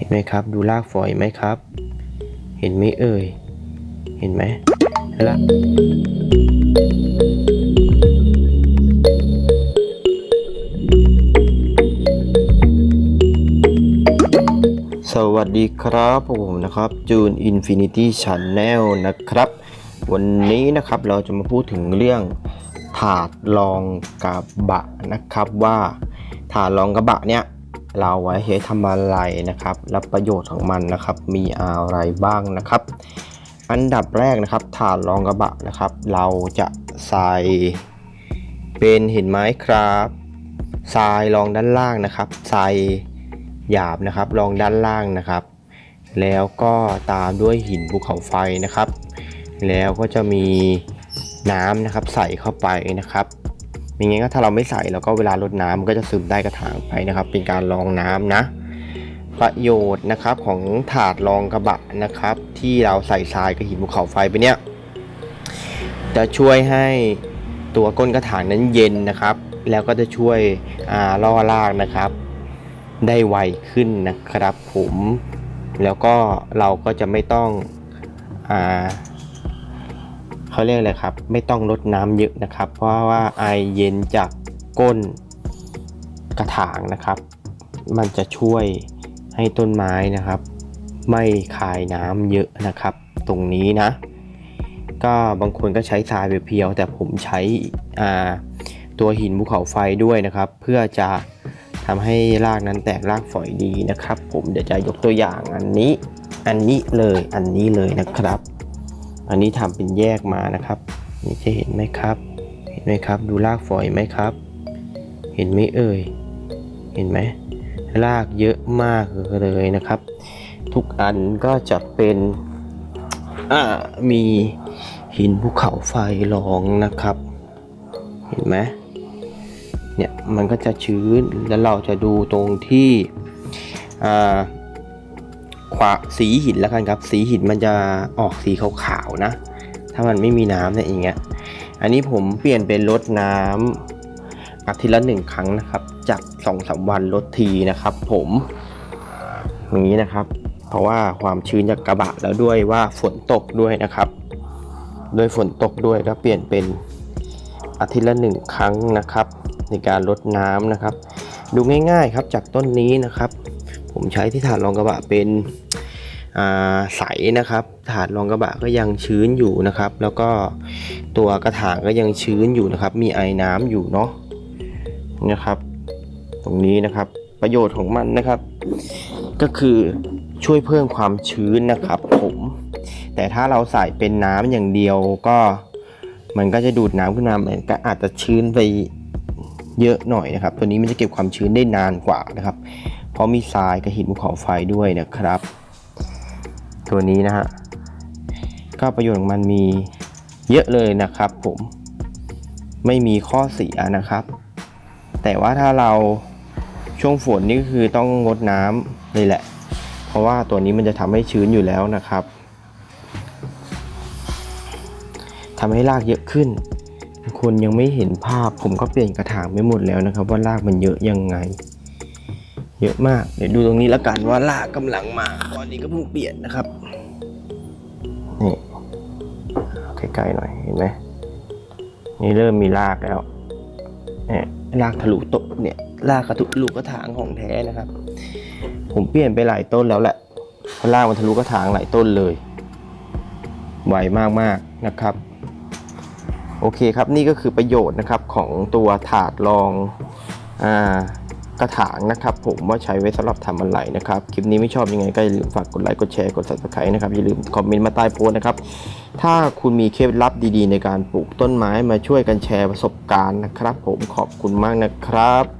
เห็นไหมครับ ดูรากฝอยไหมครับ เห็นไหมเอ่ย เห็นไหมละสวัสดีครับผมนะครับจูนอินฟินิตี้ชันแนลนะครับ วันนี้นะครับเราจะมาพูดถึงเรื่องถาดรองกระบะนะครับว่าถาดรองกระบะเนี่ย เราไว้ใช้ทำอะไรนะครับ และประโยชน์ของมันนะครับ มีอะไรบ้างนะครับ อันดับแรกนะครับถาดรองกระบะนะครับ เราจะใส่เป็นเห็นไหมครับทรายรองด้านล่างนะครับทรายหยาบนะครับรองด้านล่างนะครับ แล้วก็ตามด้วยหินภูเขาไฟนะครับ แล้วก็จะมีน้ำนะครับใส่เข้าไปนะครับ ม่งั้นก็ถ้าเราไม่ใส่แล้วก็เวลารดน้ำมันก็จะซึมได้กระถางไปนะครับ เป็นการรองน้ำนะ ประโยชน์นะครับของถาดรองกระบะนะครับ ที่เราใส่ทรายกับหินภูเขาไฟไปเนี่ยจะช่วยให้ตัวก้นกระถางนั้นเย็นนะครับ แล้วก็จะช่วยอ่าล่อรากนะครับ ได้ไวขึ้นนะครับผม แล้วก็เราก็จะไม่ต้องอ่า เขาเรียกอะไรครับ ไม่ต้องลดน้ำเยอะนะครับ เพราะว่าไอเย็นจากก้นกระถางนะครับ มันจะช่วยให้ต้นไม้นะครับ ไม่คายน้ำเยอะนะครับ ตรงนี้นะ ก็บางคนก็ใช้ทรายเพียวๆแต่ผมใช้อ่าตัวหินภูเขาไฟด้วยนะครับ เพื่อจะทำให้รากนั้นแตกรากฝอยดีนะครับ ผมเดี๋ยวจะยกตัวอย่างอันนี้ อันนี้เลยอันนี้เลยนะครับ อันนี้ทำเป็นแยกมานะครับ นี่จะเห็นไหมครับ เห็นไหมครับ ดูรากฝอยไหมครับ เห็นไหมเอ่ย เห็นไหมรากเยอะมากเลยนะครับ ทุกอันก็จะเป็นมีหินภูเขาไฟรองนะครับ เห็นไหมเนี่ยมันก็จะชื้นแล้วเราจะดูตรงที่อ่า ขวาสีหินแล้วกันครับ สีหินมันจะออกสีขาวๆนะ ถ้ามันไม่มีน้ำเนี่ยอย่างเงี้ยอันนี้ผมเปลี่ยนเป็นรดน้ำอาทิตย์ละหนึ่งครั้งนะครับ จากสองสามวันลดทีนะครับ ผมอย่างนี้นะครับ เพราะว่าความชื้นจากกระบะแล้วด้วยว่าฝนตกด้วยนะครับด้วยฝนตกด้วยแล้วเปลี่ยนเป็นอาทิตย์ละหนึ่งครั้งนะครับ ในการลดน้ำนะครับ ดูง่ายๆครับจากต้นนี้นะครับ ผมใช้ที่ถาดรองกระบะเป็นใสนะครับ ถาดรองกระบะก็ยังชื้นอยู่นะครับ แล้วก็ตัวกระถางก็ยังชื้นอยู่นะครับ มีไอน้ำอยู่เนาะนะครับ ตรงนี้นะครับประโยชน์ของมันนะครับ ก็คือช่วยเพิ่มความชื้นนะครับผม แต่ถ้าเราใส่เป็นน้ำอย่างเดียวก็มันก็จะดูดน้ำขึ้นมาเหมันก็อาจจะชื้นไปเยอะหน่อยนะครับ ตัวนี้มันจะเก็บความชื้นได้นานกว่านะครับ เพราะมีทรายกับหินภูเขาไฟด้วยนะครับ ตัวนี้นะฮะก็ประโยชน์ของมันมีเยอะเลยนะครับผมไม่มีข้อเสียนะครับ แต่ว่าถ้าเราช่วงฝนนี่คือต้องงดน้ำเลยแหละ เพราะว่าตัวนี้มันจะทำให้ชื้นอยู่แล้วนะครับทำให้รากเยอะขึ้น คนยังไม่เห็นภาพผมก็เปลี่ยนกระถางไปหมดแล้วนะครับ ว่ารากมันเยอะยังไง เยอะมาก เดี๋ยวดูตรงนี้แล้วกันว่ารากกำลังมา ตอนนี้ก็เพิ่งเปลี่ยนนะครับ นี่ใกล้ๆหน่อยเห็นไหมนี่เริ่มมีรากแล้วเนี่ยรากทะลุโตะเนี่ยรากกระทะลุกระถางของแท้นะครับ ผมเปลี่ยนไปหลายต้นแล้วแหละเพราะรากมันทะลุกระถางหลายต้นเลยไวมากๆนะครับ โอเคครับนี่ก็คือประโยชน์นะครับของตัวถาดรองอ่า กระถางนะครับผมว่าใช้ไว้สำหรับทำอะไรนะครับ คลิปนี้ไม่ชอบยังไงก็อย่าลืมฝากกดไลค์กดแชร์กด subscribe นะครับ อย่าลืมคอมเมนต์มาใต้โพสต์นะครับ ถ้าคุณมีเคล็ดลับดีๆ ในการปลูกต้นไม้มาช่วยกันแชร์ประสบการณ์นะครับ ผมขอบคุณมากนะครับ